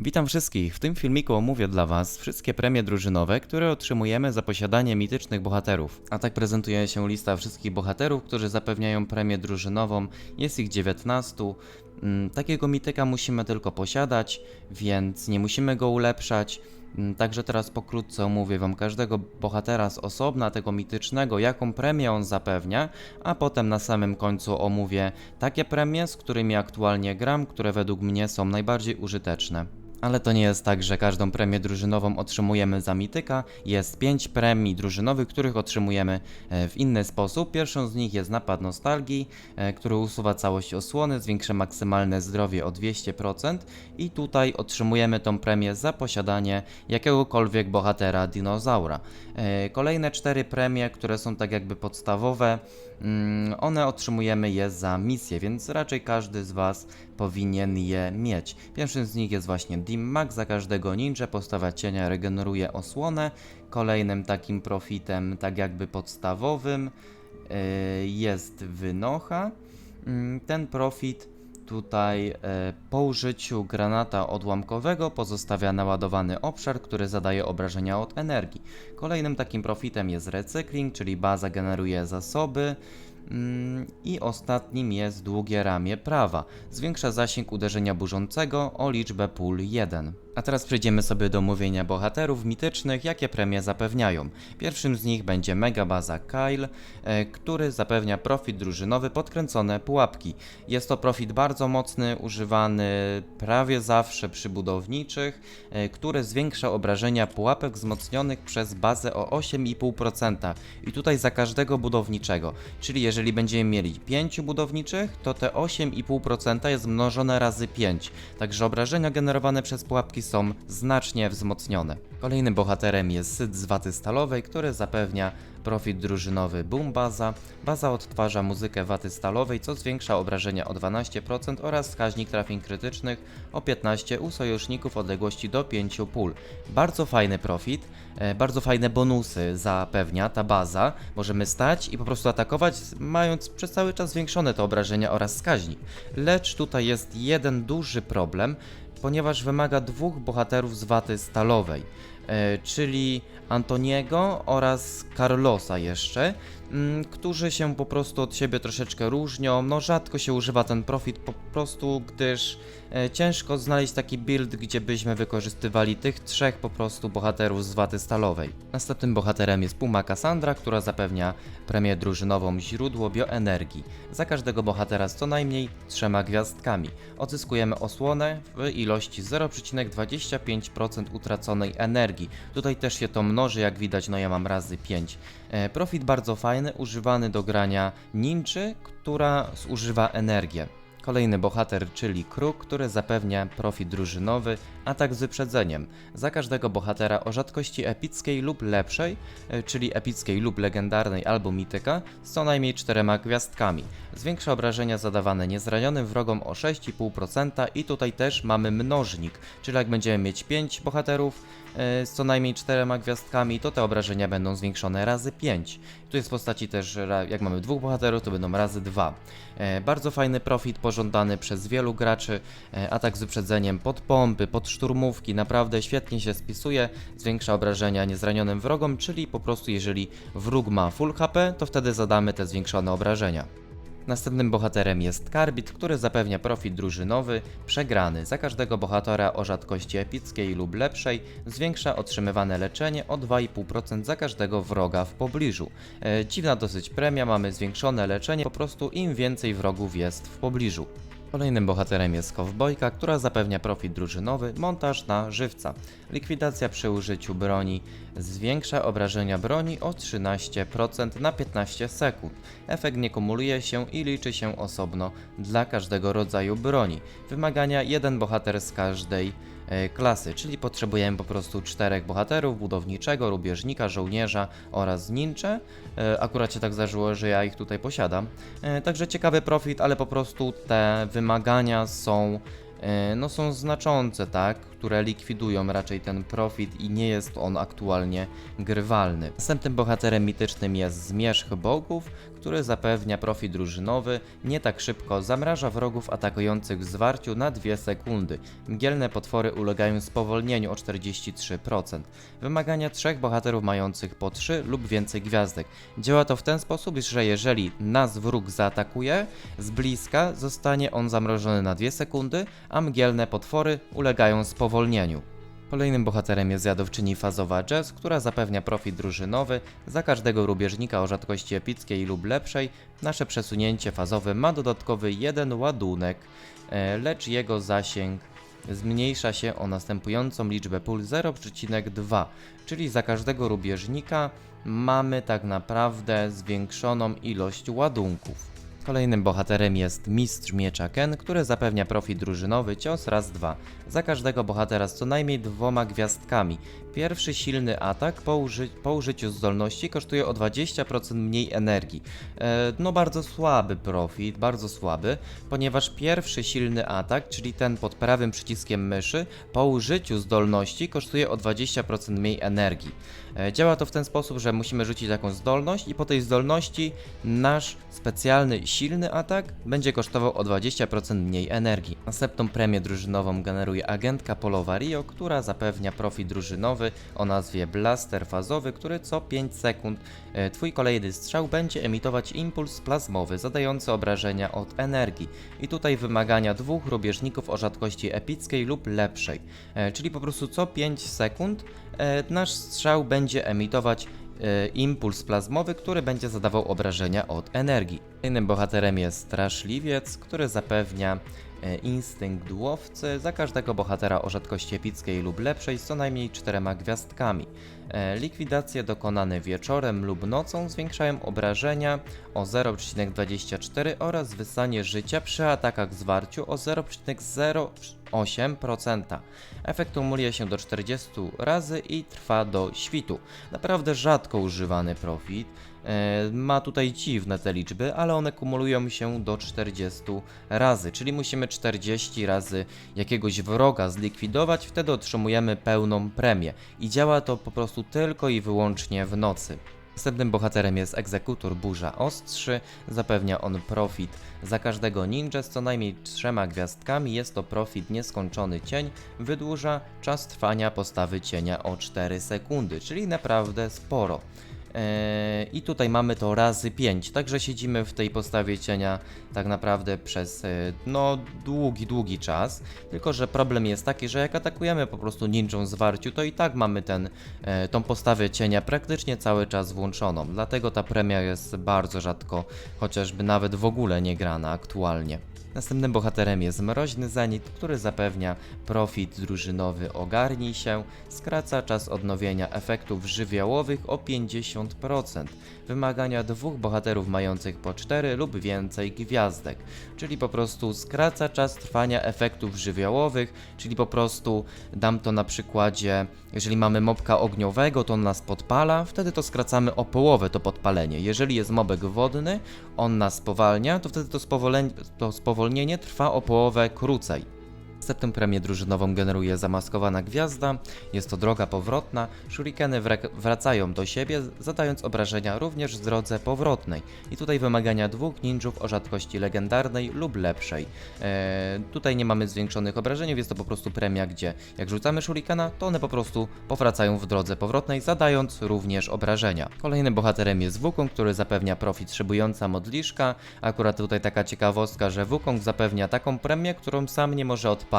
Witam wszystkich. W tym filmiku omówię dla Was wszystkie premie drużynowe, które otrzymujemy za posiadanie mitycznych bohaterów. A tak prezentuje się lista wszystkich bohaterów, którzy zapewniają premię drużynową. Jest ich 19. Mm, Takiego mityka musimy tylko posiadać, więc nie musimy go ulepszać. Mm, Także teraz pokrótce omówię Wam każdego bohatera z osobna, tego mitycznego, jaką premię on zapewnia, a potem na samym końcu omówię takie premie, z którymi aktualnie gram, które według mnie są najbardziej użyteczne. Ale to nie jest tak, że każdą premię drużynową otrzymujemy za mityka. Jest 5 premii drużynowych, których otrzymujemy e, w inny sposób. Pierwszą z nich jest napad nostalgii, e, który usuwa całość osłony, zwiększa maksymalne zdrowie o 200% i tutaj otrzymujemy tą premię za posiadanie jakiegokolwiek bohatera dinozaura. E, Kolejne 4 premie, które są tak jakby podstawowe, one otrzymujemy je za misję, więc raczej każdy z Was powinien je mieć. Pierwszym z nich jest właśnie Dim Max, za każdego ninja postawa cienia regeneruje osłonę. Kolejnym takim profitem, tak jakby podstawowym, yy, jest Wynocha. Mm, Ten profit tutaj e, po użyciu granata odłamkowego pozostawia naładowany obszar, który zadaje obrażenia od energii. Kolejnym takim profitem jest recykling, czyli baza generuje zasoby. Mm, I ostatnim jest długie ramię prawa. Zwiększa zasięg uderzenia burzącego o liczbę pól 1. A teraz przejdziemy sobie do mówienia bohaterów mitycznych, jakie premie zapewniają. Pierwszym z nich będzie Mega Baza Kyle, e, który zapewnia profit drużynowy podkręcone pułapki. Jest to profit bardzo mocny, używany prawie zawsze przy budowniczych, e, który zwiększa obrażenia pułapek wzmocnionych przez bazę o 8,5%. I tutaj za każdego budowniczego. Czyli jeżeli będziemy mieli 5 budowniczych, to te 8,5% jest mnożone razy 5. Także obrażenia generowane przez pułapki są znacznie wzmocnione. Kolejnym bohaterem jest Syd z waty stalowej, który zapewnia profit drużynowy Boom Baza. Baza odtwarza muzykę waty stalowej, co zwiększa obrażenia o 12% oraz wskaźnik trafień krytycznych o 15 u sojuszników odległości do 5 pól. Bardzo fajny profit, e, bardzo fajne bonusy zapewnia ta baza. Możemy stać i po prostu atakować, mając przez cały czas zwiększone te obrażenia oraz wskaźnik. Lecz tutaj jest jeden duży problem, ponieważ wymaga dwóch bohaterów z waty stalowej, czyli Antoniego oraz Carlosa jeszcze, którzy się po prostu od siebie troszeczkę różnią. No rzadko się używa ten profit po prostu, gdyż e, ciężko znaleźć taki build, gdzie byśmy wykorzystywali tych trzech po prostu bohaterów z waty stalowej. Następnym bohaterem jest Puma Cassandra, która zapewnia premię drużynową źródło bioenergii. Za każdego bohatera z co najmniej trzema gwiazdkami. Odzyskujemy osłonę w ilości 0,25% utraconej energii. Tutaj też się to mnoży, jak widać, no ja mam razy 5. E, Profit bardzo fajny, używany do grania ninczy, która zużywa energię. Kolejny bohater, czyli Kruk, który zapewnia profit drużynowy, atak z wyprzedzeniem. Za każdego bohatera o rzadkości epickiej lub lepszej, e, czyli epickiej lub legendarnej albo mityka, z co najmniej czterema gwiazdkami. Zwiększa obrażenia zadawane niezranionym wrogom o 6,5% i tutaj też mamy mnożnik, czyli jak będziemy mieć 5 bohaterów e, z co najmniej czterema gwiazdkami, to te obrażenia będą zwiększone razy 5. Tu jest w postaci też, jak mamy dwóch bohaterów, to będą razy 2. E, Bardzo fajny profit pożądany przez wielu graczy. E, Atak z wyprzedzeniem pod pompy, pod szturmówki, naprawdę świetnie się spisuje. Zwiększa obrażenia niezranionym wrogom, czyli po prostu jeżeli wróg ma full HP, to wtedy zadamy te zwiększone obrażenia. Następnym bohaterem jest Karbit, który zapewnia profit drużynowy, przegrany. Za każdego bohatera o rzadkości epickiej lub lepszej zwiększa otrzymywane leczenie o 2,5% za każdego wroga w pobliżu. E, dziwna dosyć premia, mamy zwiększone leczenie, po prostu im więcej wrogów jest w pobliżu. Kolejnym bohaterem jest Kowbojka, która zapewnia profit drużynowy, montaż na żywca. Likwidacja przy użyciu broni zwiększa obrażenia broni o 13% na 15 sekund. Efekt nie kumuluje się i liczy się osobno dla każdego rodzaju broni. Wymagania jeden bohater z każdej e, klasy, czyli potrzebujemy po prostu czterech bohaterów, budowniczego, rubieżnika, żołnierza oraz nincze. E, Akurat się tak zdarzyło, że ja ich tutaj posiadam. E, Także ciekawy profit, ale po prostu te wymagania są no są znaczące, tak, które likwidują raczej ten profit i nie jest on aktualnie grywalny. Następnym bohaterem mitycznym jest Zmierzch Bogów, który zapewnia profit drużynowy, nie tak szybko zamraża wrogów atakujących w zwarciu na 2 sekundy. Mgielne potwory ulegają spowolnieniu o 43%. Wymagania trzech bohaterów mających po 3 lub więcej gwiazdek. Działa to w ten sposób, że jeżeli nas wróg zaatakuje, z bliska zostanie on zamrożony na 2 sekundy, a mgielne potwory ulegają spowolnieniu. Kolejnym bohaterem jest jadowczyni fazowa Jess, która zapewnia profit drużynowy za każdego rubieżnika o rzadkości epickiej lub lepszej. Nasze przesunięcie fazowe ma dodatkowy jeden ładunek, e, lecz jego zasięg zmniejsza się o następującą liczbę pól 0,2, czyli za każdego rubieżnika mamy tak naprawdę zwiększoną ilość ładunków. Kolejnym bohaterem jest Mistrz Miecza Ken, który zapewnia profit drużynowy cios raz dwa za każdego bohatera z co najmniej dwoma gwiazdkami. Pierwszy silny atak po, uży po użyciu zdolności kosztuje o 20% mniej energii. E, no bardzo słaby profit, bardzo słaby, ponieważ pierwszy silny atak, czyli ten pod prawym przyciskiem myszy, po użyciu zdolności kosztuje o 20% mniej energii. E, Działa to w ten sposób, że musimy rzucić jakąś zdolność i po tej zdolności nasz specjalny silny atak będzie kosztował o 20% mniej energii. Następną premię drużynową generuje agentka polowa Rio, która zapewnia profit drużynowy o nazwie Blaster fazowy, który co 5 sekund e, twój kolejny strzał będzie emitować impuls plazmowy zadający obrażenia od energii. I tutaj wymagania dwóch rubieżników o rzadkości epickiej lub lepszej. E, Czyli po prostu co 5 sekund e, nasz strzał będzie emitować impuls plazmowy, który będzie zadawał obrażenia od energii. Innym bohaterem jest Straszliwiec, który zapewnia instynkt łowcy za każdego bohatera o rzadkości epickiej lub lepszej z co najmniej czterema gwiazdkami. E, Likwidacje dokonane wieczorem lub nocą zwiększają obrażenia o 0,24 oraz wysanie życia przy atakach zwarciu o 0,08%. Efekt umuluje się do 40 razy i trwa do świtu. Naprawdę rzadko używany profit. E, Ma tutaj dziwne te liczby, ale one kumulują się do 40 razy, czyli musimy 40 razy jakiegoś wroga zlikwidować, wtedy otrzymujemy pełną premię. I działa to po prostu tylko i wyłącznie w nocy. Następnym bohaterem jest egzekutor Burza Ostrzy. Zapewnia on profit za każdego ninja z co najmniej trzema gwiazdkami. Jest to profit nieskończony cień. Wydłuża czas trwania postawy cienia o 4 sekundy, czyli naprawdę sporo. Eee, I tutaj mamy to razy 5, także siedzimy w tej postawie cienia tak naprawdę przez e, no długi, długi czas. Tylko, że problem jest taki, że jak atakujemy po prostu ninją zwarciu, to i tak mamy ten, e, tą postawę cienia praktycznie cały czas włączoną. Dlatego ta premia jest bardzo rzadko, chociażby nawet w ogóle nie grana aktualnie. Następnym bohaterem jest Mroźny Zenit, który zapewnia profit drużynowy. Ogarnij się, skraca czas odnowienia efektów żywiołowych o 50%, wymagania dwóch bohaterów mających po 4 lub więcej gwiazdek, czyli po prostu skraca czas trwania efektów żywiołowych, czyli po prostu dam to na przykładzie, jeżeli mamy mobka ogniowego, to on nas podpala, wtedy to skracamy o połowę to podpalenie. Jeżeli jest mobek wodny, on nas spowalnia, to wtedy to, spowoleń, to spowolnienie trwa o połowę krócej. Następną premię drużynową generuje zamaskowana gwiazda. Jest to droga powrotna. Shurikeny wracają do siebie, zadając obrażenia również w drodze powrotnej. I tutaj wymagania dwóch ninjów o rzadkości legendarnej lub lepszej. Eee, tutaj nie mamy zwiększonych obrażeń, jest to po prostu premia, gdzie jak rzucamy shurikena, to one po prostu powracają w drodze powrotnej, zadając również obrażenia. Kolejnym bohaterem jest Wukong, który zapewnia profit szybująca modliszka. Akurat tutaj taka ciekawostka, że Wukong zapewnia taką premię, którą sam nie może odpalić.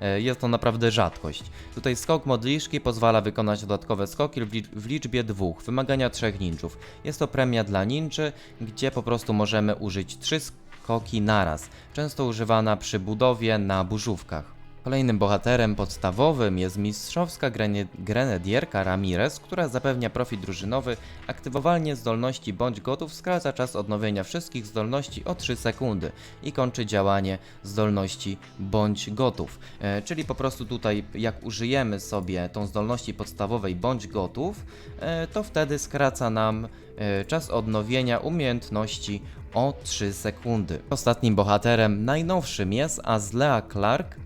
E, Jest to naprawdę rzadkość. Tutaj skok modliszki pozwala wykonać dodatkowe skoki w licz- w liczbie dwóch, wymagania trzech ninjów. Jest to premia dla ninży, gdzie po prostu możemy użyć trzy skoki naraz, często używana przy budowie na burzówkach. Kolejnym bohaterem podstawowym jest mistrzowska grenadierka Ramirez, która zapewnia profit drużynowy, aktywowanie zdolności bądź gotów skraca czas odnowienia wszystkich zdolności o 3 sekundy i kończy działanie zdolności bądź gotów. E, czyli po prostu tutaj jak użyjemy sobie tą zdolności podstawowej bądź gotów, e, to wtedy skraca nam e, czas odnowienia umiejętności o 3 sekundy. Ostatnim bohaterem najnowszym jest Azlea Clark,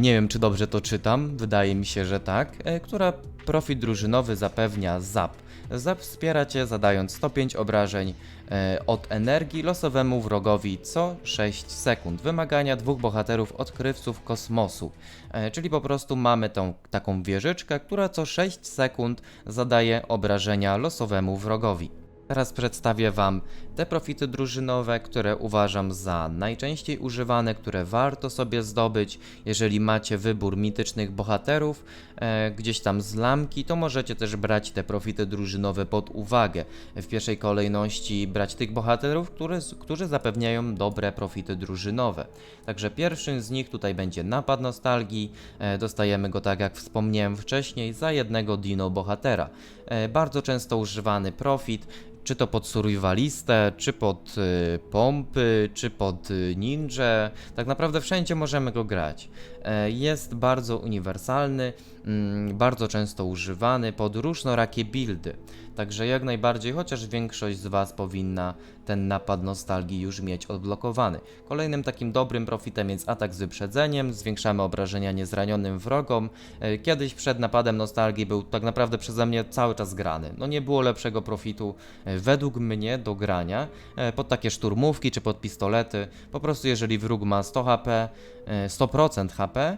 nie wiem czy dobrze to czytam, wydaje mi się, że tak, e, która profit drużynowy zapewnia ZAP. ZAP wspiera Cię zadając 105 obrażeń e, od energii losowemu wrogowi co 6 sekund. Wymagania dwóch bohaterów odkrywców kosmosu. E, czyli po prostu mamy tą taką wieżyczkę, która co 6 sekund zadaje obrażenia losowemu wrogowi. Teraz przedstawię Wam te profity drużynowe, które uważam za najczęściej używane, które warto sobie zdobyć. Jeżeli macie wybór mitycznych bohaterów, e, gdzieś tam z lamki, to możecie też brać te profity drużynowe pod uwagę. W pierwszej kolejności brać tych bohaterów, którzy zapewniają dobre profity drużynowe. Także pierwszym z nich tutaj będzie napad nostalgii. E, dostajemy go, tak jak wspomniałem wcześniej, za jednego dino bohatera. E, bardzo często używany profit, czy to pod survivalistę, czy pod y, pompy, czy pod y, ninja. Tak naprawdę wszędzie możemy go grać. E, jest bardzo uniwersalny, mm, bardzo często używany pod różnorakie buildy. Także jak najbardziej, chociaż większość z Was powinna ten napad nostalgii już mieć odblokowany. Kolejnym takim dobrym profitem jest atak z wyprzedzeniem, zwiększamy obrażenia niezranionym wrogom. E, Kiedyś przed napadem nostalgii był tak naprawdę przeze mnie cały czas grany. No nie było lepszego profitu e, według mnie do grania e, pod takie szturmówki czy pod pistolety. Po prostu jeżeli wróg ma 100 HP, e, 100% HP, e,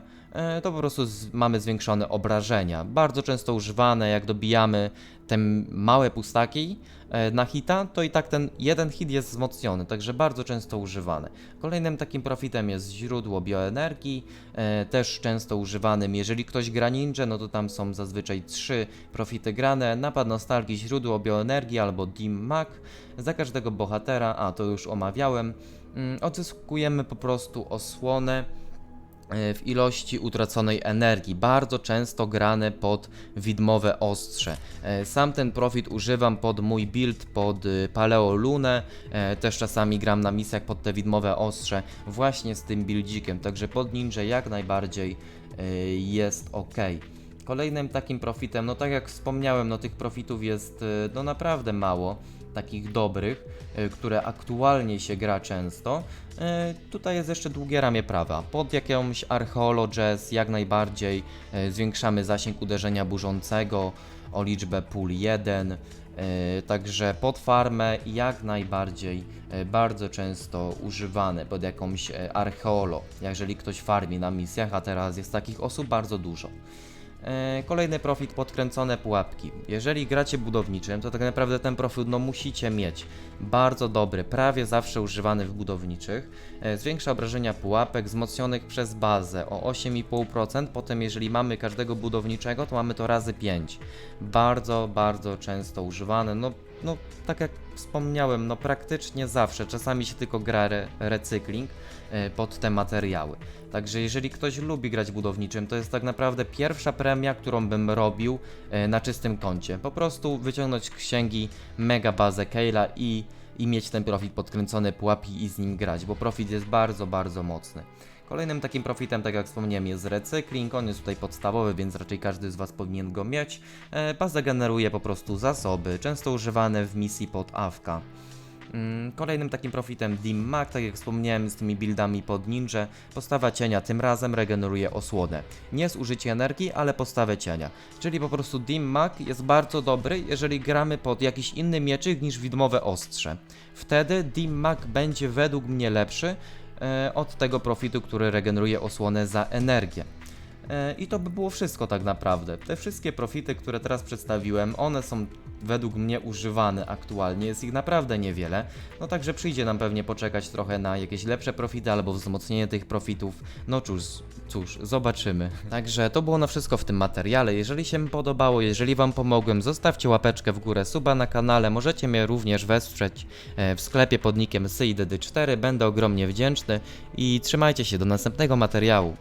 to po prostu mamy zwiększone obrażenia. Bardzo często używane, jak dobijamy te małe pustaki e, na hita, to i tak ten jeden hit jest wzmocniony, także bardzo często używane. Kolejnym takim profitem jest źródło bioenergii, e, też często używanym. Jeżeli ktoś gra ninja, no to tam są zazwyczaj trzy profity grane. Napad nostalgii, źródło bioenergii albo Dim Mag. Za każdego bohatera, a to już omawiałem, mm, odzyskujemy po prostu osłonę e, w ilości utraconej energii, bardzo często grane pod widmowe ostrze. E, Sam ten profit używam pod mój build pod y, Paleo Lunę, e, też czasami gram na misjach pod te widmowe ostrze właśnie z tym buildzikiem, także pod ninja jak najbardziej e, jest ok. Kolejnym takim profitem, no tak jak wspomniałem, no tych profitów jest e, no naprawdę mało, takich dobrych, e, które aktualnie się gra często. E, Tutaj jest jeszcze długie ramię prawa. Pod jakąś Archeologess jak najbardziej e, zwiększamy zasięg uderzenia burzącego o liczbę pól 1. e, Także pod farmę jak najbardziej bardzo często używane pod jakąś archeolo, jeżeli ktoś farmi na misjach, a teraz jest takich osób bardzo dużo. E, Kolejny profit podkręcone pułapki. Jeżeli gracie budowniczym, to tak naprawdę ten profit no musicie mieć. Bardzo dobry, prawie zawsze używany w budowniczych. E, Zwiększa obrażenia pułapek wzmocnionych przez bazę o 8,5%. Potem jeżeli mamy każdego budowniczego, to mamy to razy 5. Bardzo, bardzo często używane. No, no tak jak wspomniałem, no praktycznie zawsze. Czasami się tylko gra re recykling e, pod te materiały. Także jeżeli ktoś lubi grać budowniczym, to jest tak naprawdę pierwsza premia, którą bym robił e, na czystym koncie. Po prostu wyciągnąć księgi mega bazę Kayla i, i mieć ten profit podkręcony pułapi i z nim grać, bo profit jest bardzo, bardzo mocny. Kolejnym takim profitem, tak jak wspomniałem, jest recykling. On jest tutaj podstawowy, więc raczej każdy z Was powinien go mieć. E, Baza generuje po prostu zasoby, często używane w misji pod AFK. Mm, Kolejnym takim profitem Dim Mag, tak jak wspomniałem z tymi buildami pod ninja, postawa cienia tym razem regeneruje osłonę. Nie zużycie energii, ale postawę cienia. Czyli po prostu Dim Mag jest bardzo dobry, jeżeli gramy pod jakiś inny mieczyk niż widmowe ostrze. Wtedy Dim Mag będzie według mnie lepszy e, od tego profitu, który regeneruje osłonę za energię. E, I to by było wszystko tak naprawdę. Te wszystkie profity, które teraz przedstawiłem, one są według mnie używane aktualnie, jest ich naprawdę niewiele. No także przyjdzie nam pewnie poczekać trochę na jakieś lepsze profity albo wzmocnienie tych profitów. No cóż, cóż, zobaczymy. Także to było na wszystko w tym materiale. Jeżeli się podobało, jeżeli Wam pomogłem, zostawcie łapeczkę w górę, suba na kanale. Możecie mnie również wesprzeć e, w sklepie pod nickiem SYDD4. Będę ogromnie wdzięczny i trzymajcie się do następnego materiału.